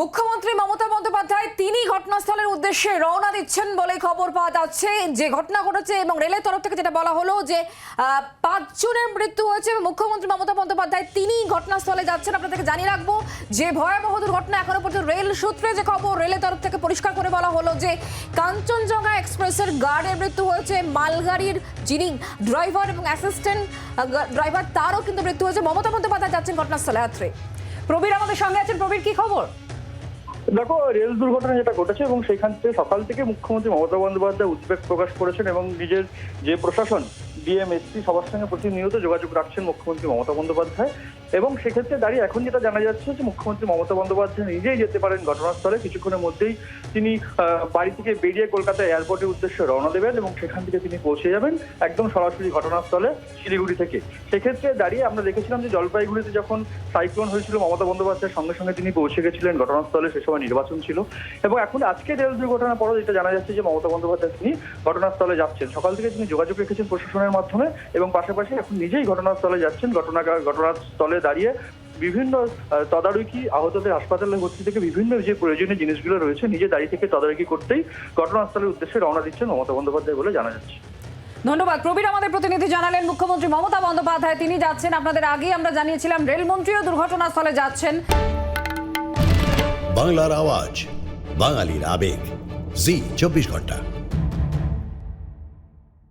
মুখ্যমন্ত্রী মমতা বন্দ্যোপাধ্যায় তিনি ঘটনাস্থলের উদ্দেশ্যে রওনা দিচ্ছেন বলে খবর পাওয়া যাচ্ছে। যে ঘটনা ঘটেছে এবং রেলের তরফ থেকে যেটা বলা হলো যে পাঁচজনের মৃত্যু হয়েছে মুখ্যমন্ত্রী মমতা বন্দ্যোপাধ্যায় তিনি ঘটনাস্থলে যাচ্ছেন। আপনাদেরকে জানিয়ে রাখব যে ভয়াবহ দুর্ঘটনা এখনও পর্যন্ত রেল সূত্রে যে খবর, রেলের তরফ থেকে পরিষ্কার করে বলা হলো যে, কাঞ্চনজঙ্ঘা এক্সপ্রেসের গার্ডের মৃত্যু হয়েছে। মালগাড়ির যিনি ড্রাইভার এবং অ্যাসিস্ট্যান্ট ড্রাইভার তারও কিন্তু মৃত্যু হয়েছে। মমতা বন্দ্যোপাধ্যায় যাচ্ছেন ঘটনাস্থলে রাত্রে। প্রবীর আমাদের সঙ্গে আছেন। প্রবীর, কি খবর? দেখো, রেল দুর্ঘটনা যেটা ঘটেছে এবং সেখান থেকে সকাল থেকে মুখ্যমন্ত্রী মমতা বন্দ্যোপাধ্যায় উদ্বেগ প্রকাশ করেছেন এবং নিজের যে প্রশাসন ডিএমএসপি সবার সঙ্গে প্রতিনিয়ত যোগাযোগ রাখছেন মুখ্যমন্ত্রী মমতা বন্দ্যোপাধ্যায়। এবং সেক্ষেত্রে দাঁড়িয়ে এখন যেটা জানা যাচ্ছে যে মুখ্যমন্ত্রী মমতা বন্দ্যোপাধ্যায় নিজেই যেতে পারেন ঘটনাস্থলে। কিছুক্ষণের মধ্যেই তিনি বাড়ি থেকে বেরিয়ে কলকাতা এয়ারপোর্টের উদ্দেশ্যে রওনা দেবেন এবং সেখান থেকে তিনি পৌঁছে যাবেন একদম সরাসরি ঘটনাস্থলে শিলিগুড়ি থেকে। সেক্ষেত্রে দাঁড়িয়ে আমরা দেখেছিলাম যে জলপাইগুড়িতে যখন সাইক্লোন হয়েছিল, মমতা বন্দ্যোপাধ্যায়ের সঙ্গে সঙ্গে তিনি পৌঁছে গেছিলেন। ঘটনাস্থলে সে সময় নির্বাচন ছিল। এবং এখন আজকে রেল দুর্ঘটনার পরও যেটা জানা যাচ্ছে যে মমতা বন্দ্যোপাধ্যায় তিনি ঘটনাস্থলে যাচ্ছেন। সকাল থেকে তিনি যোগাযোগ রেখেছেন প্রশাসনের মাধ্যমে এবং পাশাপাশি এখন নিজেই ঘটনাস্থলে যাচ্ছেন। ঘটনা ঘটনাস্থলে দাঁড়িয়ে বিভিন্ন তদারকি আহতদের হাসপাতালে ভর্তি থেকে বিভিন্ন যে প্রয়োজনীয় জিনিসগুলো রয়েছে নিজে দাঁড়িয়ে থেকে তদারকি করতেই ঘটনাস্থলের উদ্দেশ্যে রওনা দিচ্ছেন মমতা বন্দ্যোপাধ্যায় বলে জানা যাচ্ছে। ধন্যবাদ। প্রবীর আমাদের প্রতিনিধি জানালেন মুখ্যমন্ত্রী মমতা বন্দ্যোপাধ্যায় তিনি যাচ্ছেন। আপনাদের আগেই আমরা জানিয়েছিলাম রেলমন্ত্রীও দুর্ঘটনাস্থলে যাচ্ছেন। বাংলার আওয়াজ বাঙালির আবেগ। জি চব্বিশ ঘণ্টা।